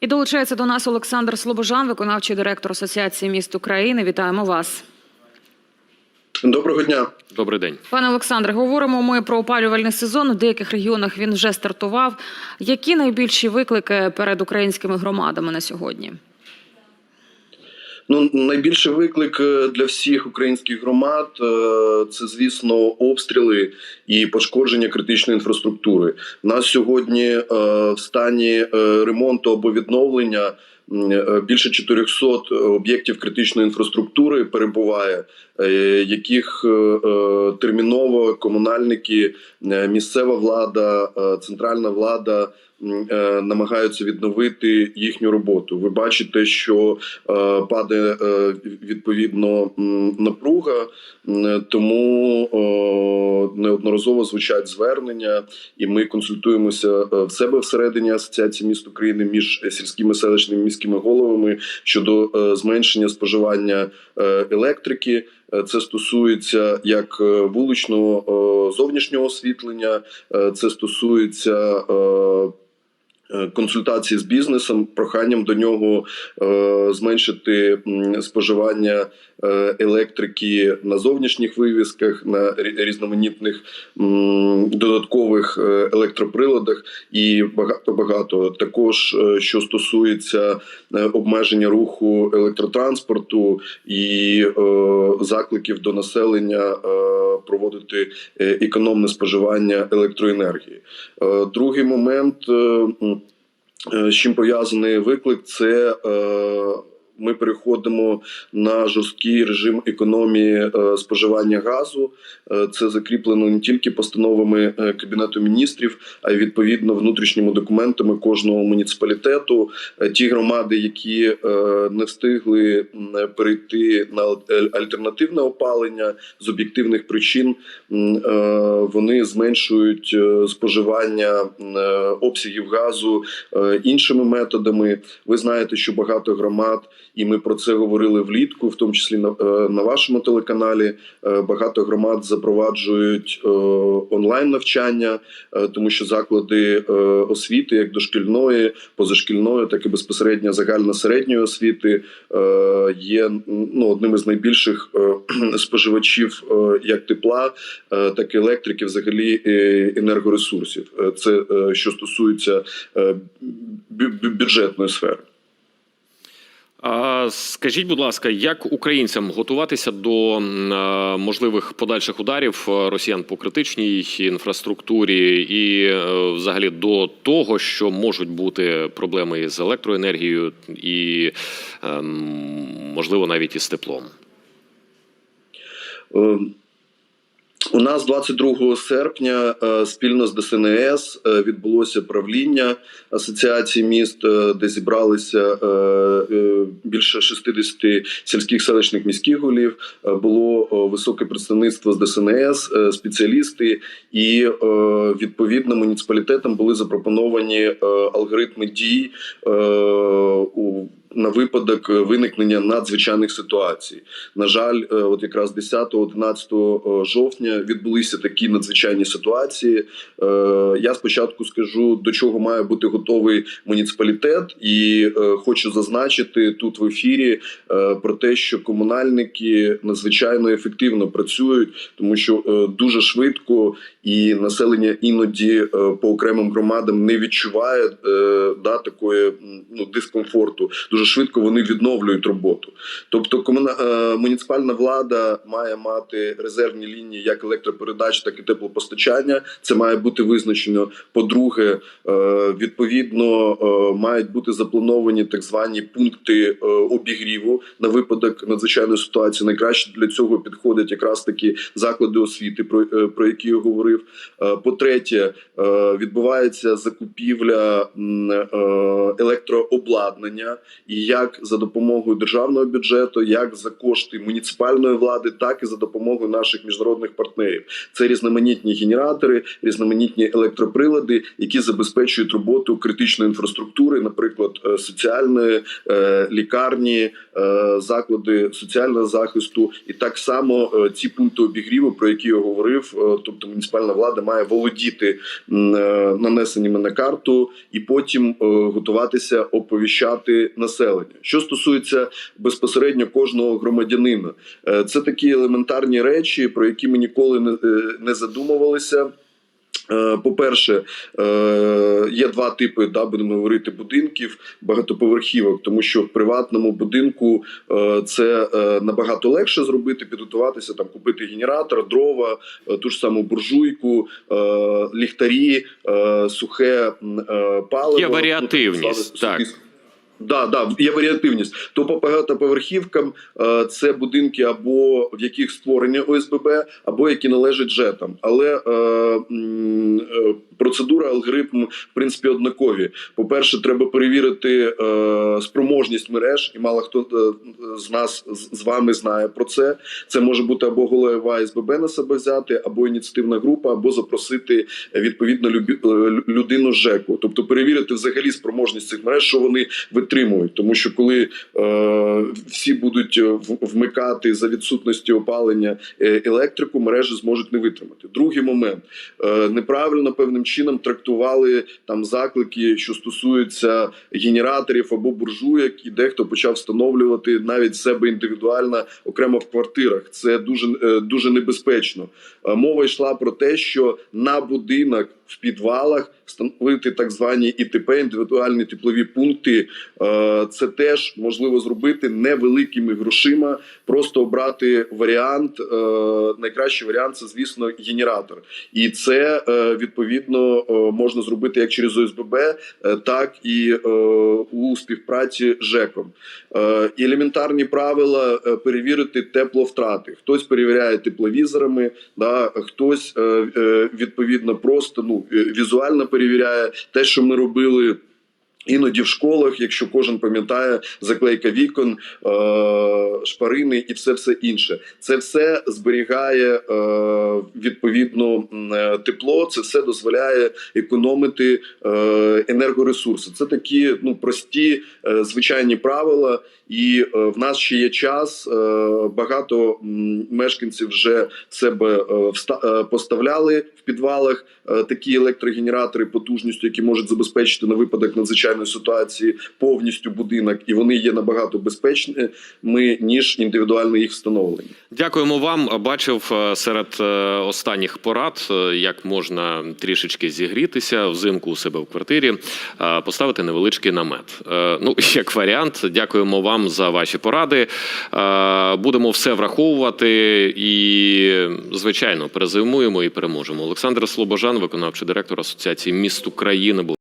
І долучається до нас Олександр Слобожан, виконавчий директор Асоціації міст України. Вітаємо вас. Доброго дня. Добрий день. Пане Олександре, говоримо ми про опалювальний сезон. У деяких регіонах він вже стартував. Які найбільші виклики перед українськими громадами на сьогодні? Ну найбільший виклик е, для всіх українських громад е, це, звісно, обстріли і пошкодження критичної інфраструктури. У нас сьогодні е, в стані ремонту або відновлення. Більше 400 об'єктів критичної інфраструктури перебуває, яких терміново комунальники, місцева влада, центральна влада намагаються відновити їхню роботу. Ви бачите, що е, падає е, відповідно напруга, тому е, неодноразово звучать звернення, і ми консультуємося е, в себе всередині асоціації міст України між сільськими селищними міськими головами щодо е, зменшення споживання е, електрики. Е, Це стосується як е, вуличного е, зовнішнього освітлення, е, це стосується е, е, консультації з бізнесом, проханням до нього е, зменшити споживання е, електрики на зовнішніх вивісках, на різноманітних додаткових е, електроприладах і багато багато. Також е, що стосується е, обмеження руху електротранспорту і е, закликів до населення е, проводити е, економне споживання електроенергії. Е, Другий момент, е, з чим пов'язаний виклик, це ми переходимо на жорсткий режим економії е, споживання газу. Е, Це закріплено не тільки постановами е, Кабінету міністрів, а й відповідно внутрішніми документами кожного муніципалітету. Ті громади, які не встигли перейти на альтернативне опалення з об'єктивних причин, вони зменшують споживання обсягів газу іншими методами. Ви знаєте, що багато громад, і ми про це говорили влітку, в тому числі на, е, на вашому телеканалі. е, Багато громад запроваджують е, онлайн навчання, тому що заклади освіти, як дошкільної, позашкільної, так і безпосередньо загально середньої освіти, є ну, одним із найбільших споживачів як тепла, так і електрики, взагалі енергоресурсів. Це що стосується бю- бю- бюджетної сфери. Скажіть, будь ласка, як українцям готуватися до можливих подальших ударів е, росіян по критичній інфраструктурі, і е, взагалі до того, що можуть бути проблеми з електроенергією, і ем, можливо навіть із теплом? Е, У нас 22 серпня е, спільно з ДСНС е, відбулося правління асоціації міст, е, де зібралися більше 60 сільських селищних міських голів. Було високе представництво з ДСНС, спеціалісти, і відповідно муніципалітетам були запропоновані алгоритми дій у на випадок виникнення надзвичайних ситуацій. На жаль, е, от якраз 10-11 жовтня відбулися такі надзвичайні ситуації. Е, Я спочатку скажу, до чого має бути готовий муніципалітет, і е, хочу зазначити тут в ефірі е, про те, що комунальники надзвичайно ефективно працюють, тому що е, дуже швидко і населення іноді е, по окремим громадам не відчуває е, да, такої ну, дискомфорту. Дуже швидко вони відновлюють роботу. Тобто, комуна... е, муніципальна влада має мати резервні лінії як електропередач, так і теплопостачання. Це має бути визначено. По-друге, відповідно мають бути заплановані так звані пункти обігріву на випадок надзвичайної ситуації. Найкраще для цього підходять якраз такі заклади освіти, про, про які я говорив. Е, По-третє, е, відбувається закупівля е, електрообладнання, і як за допомогою державного бюджету, як за кошти муніципальної влади, так і за допомогою наших міжнародних партнерів. Це різноманітні генератори, різноманітні електроприлади, які забезпечують роботу критичної інфраструктури, наприклад, соціальної лікарні, заклади соціального захисту, і так само ці пункти обігріву, про які я говорив, тобто муніципальна центральна влада має володіти е, нанесеннями на карту і потім е, готуватися оповіщати населення. Що стосується безпосередньо кожного громадянина, е, це такі елементарні речі, про які ми ніколи не задумувалися. Е, По-перше, е, є два типи, да, будемо говорити, будинків багатоповерхівок, тому що в приватному будинку е, це набагато легше зробити, підготуватися, там купити генератор, дрова, ту ж саму буржуйку, ліхтарі, сухе паливо. Є варіативність, Ну, так. Да, да, є варіативність. То по багатоповерхівкам е, це будинки або в яких створені ОСББ, або які належать ЖЕТам. Але е, е, процедура, алгоритм в принципі однакові. По-перше, треба перевірити е, спроможність мереж, і мало хто е, з нас з- вами знає про це. Це може бути або голова ОСББ на себе взяти, або ініціативна група, або запросити відповідно е, людину ЖЕКу. Тобто перевірити взагалі спроможність цих мереж, що вони витримують. Тому що коли е, всі будуть е, вмикати за відсутності опалення е, електрику, мережі зможуть не витримати. Другий момент е, неправильно певним чином трактували там заклики, що стосуються генераторів або буржуєк, і дехто почав встановлювати навіть себе індивідуально окремо в квартирах. Це дуже е, дуже небезпечно. Мова йшла про те, що на будинок в підвалах встановити так звані ІТП, індивідуальні теплові пункти. Е, Це теж можливо зробити невеликими грошима. Просто обрати варіант. е, Найкращий варіант це, звісно, генератор, і це е, відповідно можна зробити як через ОСББ, так і у співпраці з ЖЕКом. Елементарні правила перевірити тепловтрати. Хтось перевіряє тепловізорами, да, хтось відповідно просто ну е, візуально перевіряє те, що ми робили. Іноді в школах, якщо кожен пам'ятає, заклейка вікон, е, шпарини і все все інше. Це все зберігає е, відповідно е, тепло. Це все дозволяє економити енергоресурси. Це такі ну прості звичайні правила. І в нас ще є час. Багато мешканців вже себе поставляли в підвалах такі електрогенератори потужністю, які можуть забезпечити на випадок надзвичайної ситуації повністю будинок, і вони є набагато безпечними ніж індивідуально їх встановлені. Дякуємо вам. Бачив е, серед е, останніх порад, е, як можна трішечки зігрітися взимку у себе в квартирі, поставити невеличкий намет. Ну, як варіант, дякуємо вам за ваші поради. Будемо все враховувати і, звичайно, перезимуємо і переможемо. Олександр Слобожан, виконавчий директор Асоціації міст України, був.